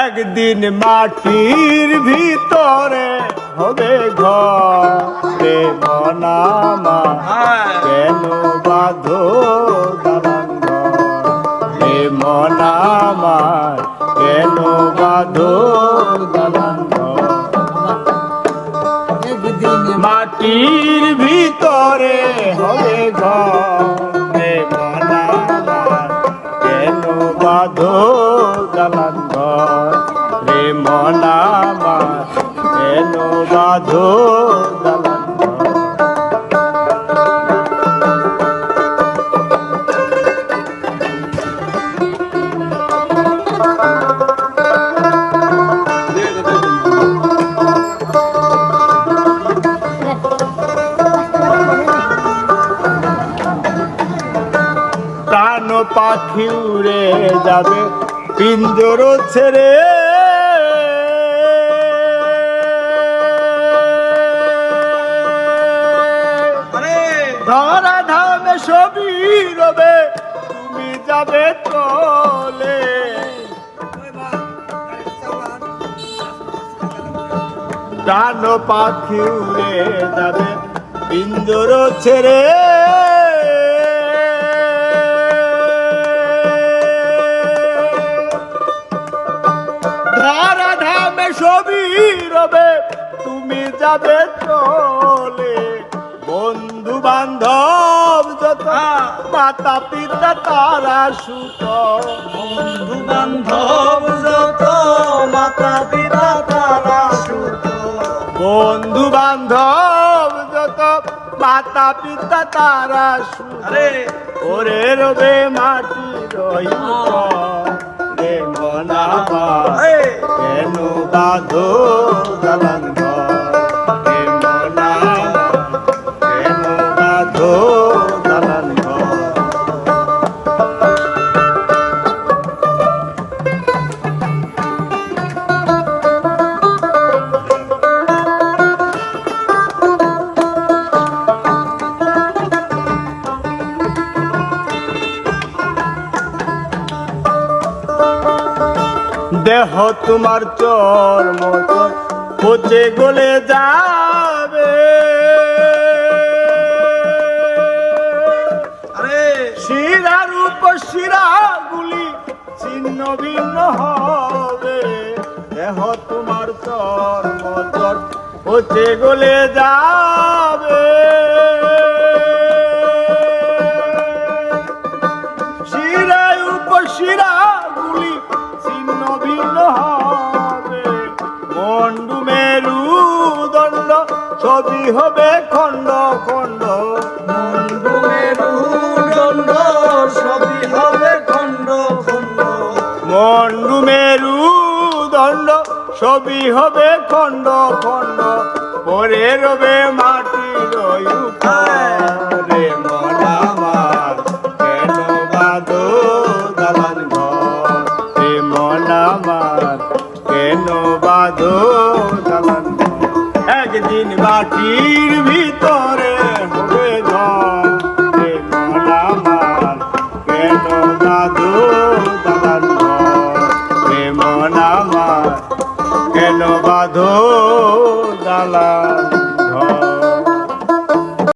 একদিন মাটির ভিতরে হবে ঘরে মনামা কেন বাঁধো হে মনামার কেন বাঁধো মাটির ভিতরে হবে ঘরে। দালান ঘর রে মনামার কেন বাঁধো উড়ে যাবে পিঞ্জর ছেড়ে ধরা ধামে ছবি রবে তুমি যাবে চলে প্রাণ পাখি উড়ে যাবে পিঞ্জর ছেড়ে ছবি রবে তুমি যাবে চলে। বন্ধু বান্ধব যত মাতা পিতা তারা সুত বন্ধু বান্ধব যত মাতা পিতা তারা সুত বন্ধু বান্ধব যত মাতা পিতা তারা সুত ওরে রবে মাটি রই রে মনাবা কেন দালান দেহ তোমার চর মতো পচে গলে যাবে। আরে। শিরার শিরা গুলি ছিন্ন ভিন্ন হবে। দেহ তোমার চর মতর পচে গলে যাবে। ছবি হবে খণ্ড খণ্ড। বন্ধু মেরু দণ্ড সবই হবে খণ্ড খণ্ড। পরে রবে মাটি রে মনামার কেন বাদো কেন বাদো একদিন বাটির ভিতরে হবে আমার কেন দাদু দাদার হে মন আমার কেন বাঁধো দালা